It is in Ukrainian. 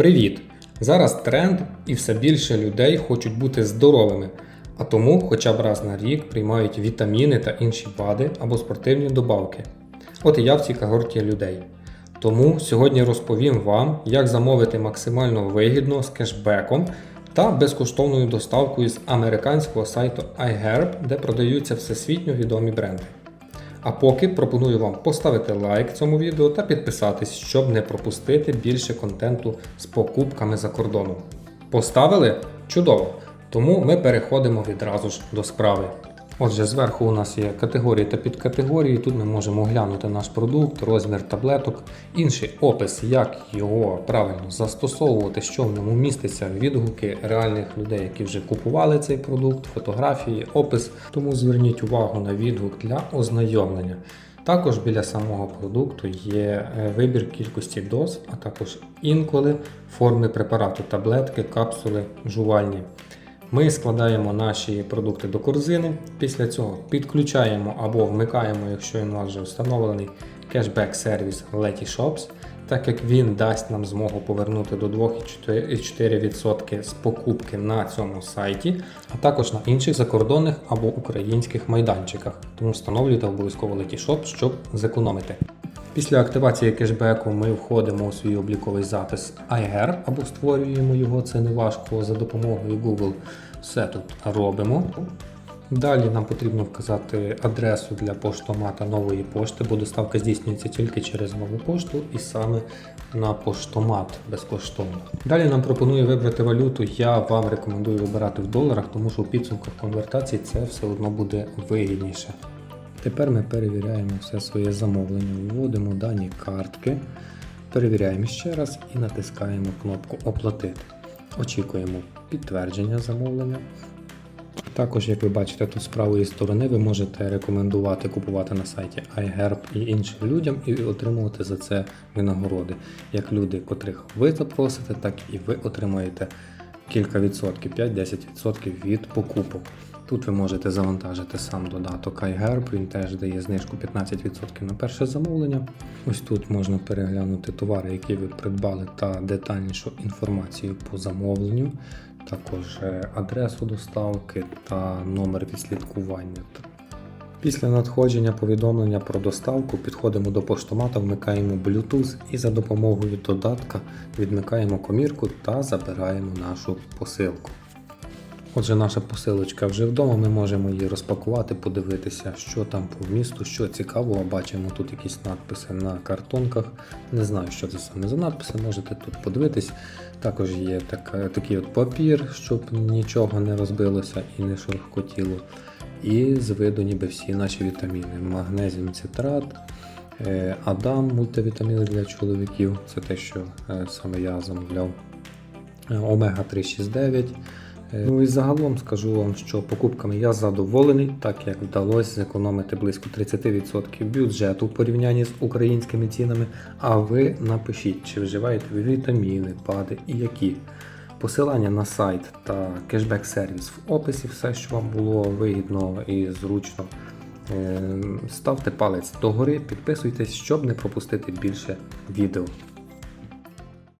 Привіт! Зараз тренд і все більше людей хочуть бути здоровими, а тому хоча б раз на рік приймають вітаміни та інші БАДи або спортивні добавки. От і я в цій когорті людей. Тому сьогодні розповім вам, як замовити максимально вигідно з кешбеком та безкоштовною доставкою з американського сайту iHerb, де продаються всесвітньо відомі бренди. А поки пропоную вам поставити лайк цьому відео та підписатись, щоб не пропустити більше контенту з покупками за кордоном. Поставили? Чудово! Тому ми переходимо відразу ж до справи. Отже, зверху у нас є категорії та підкатегорії. Тут ми можемо оглянути наш продукт, розмір таблеток, інший опис, як його правильно застосовувати, що в ньому міститься, відгуки реальних людей, які вже купували цей продукт, фотографії, опис. Тому зверніть увагу на відгук для ознайомлення. Також біля самого продукту є е, вибір кількості доз, а також інколи форми препарату, таблетки, капсули, жувальні. Ми складаємо наші продукти до корзини. Після цього підключаємо або вмикаємо, якщо він у нас вже встановлений, кешбек сервіс Letyshops, так як він дасть нам змогу повернути до 2,4% з покупки на цьому сайті, а також на інших закордонних або українських майданчиках. Тому встановлюйте обов'язково Letyshops, щоб зекономити. Після активації кешбеку ми входимо у свій обліковий запис iGer або створюємо його, це не важко за допомогою Google. Все тут робимо. Далі нам потрібно вказати адресу для поштомата нової пошти, бо доставка здійснюється тільки через нову пошту і саме на поштомат безкоштовно. Далі нам пропонує вибрати валюту. Я вам рекомендую вибирати в доларах, тому що у підсумках конвертації це все одно буде вигідніше. Тепер ми перевіряємо все своє замовлення, вводимо дані картки, перевіряємо ще раз і натискаємо кнопку Оплатити. Очікуємо підтвердження замовлення. Також, як ви бачите, тут з правої сторони ви можете рекомендувати купувати на сайті iHerb і іншим людям і отримувати за це винагороди. Як люди, котрих ви запросите, так і ви отримаєте кілька відсотків, 5-10% від покупок. Тут ви можете завантажити сам додаток iHerb, він теж дає знижку 15% на перше замовлення. Ось тут можна переглянути товари, які ви придбали, та детальнішу інформацію по замовленню, також е, адресу доставки та номер відслідкування. Після надходження повідомлення про доставку підходимо до поштомата, вмикаємо Bluetooth і за допомогою додатка відмикаємо комірку та забираємо нашу посилку. Отже, наша посилочка вже вдома, ми можемо її розпакувати, подивитися, що там по вмісту, що цікавого. Бачимо тут якісь надписи на картонках. Не знаю, що це саме за надписи, можете тут подивитись. Також є така, такий от папір, щоб нічого не розбилося і не шорохкотіло. І з виду ніби всі наші вітаміни. Магнезіум цитрат, е, Адам мультивітаміни для чоловіків, це те, що е, саме я замовляв. Е, Омега 369. Е, Ну і загалом скажу вам, що покупками я задоволений, так як вдалося зекономити близько 30% бюджету в порівнянні з українськими цінами. А ви напишіть, чи вживаєте ви вітаміни, ПАДи і які. Посилання на сайт та кешбек сервіс в описі, все, що вам було вигідно і зручно. Е, Ставте палець догори, підписуйтесь, щоб не пропустити більше відео.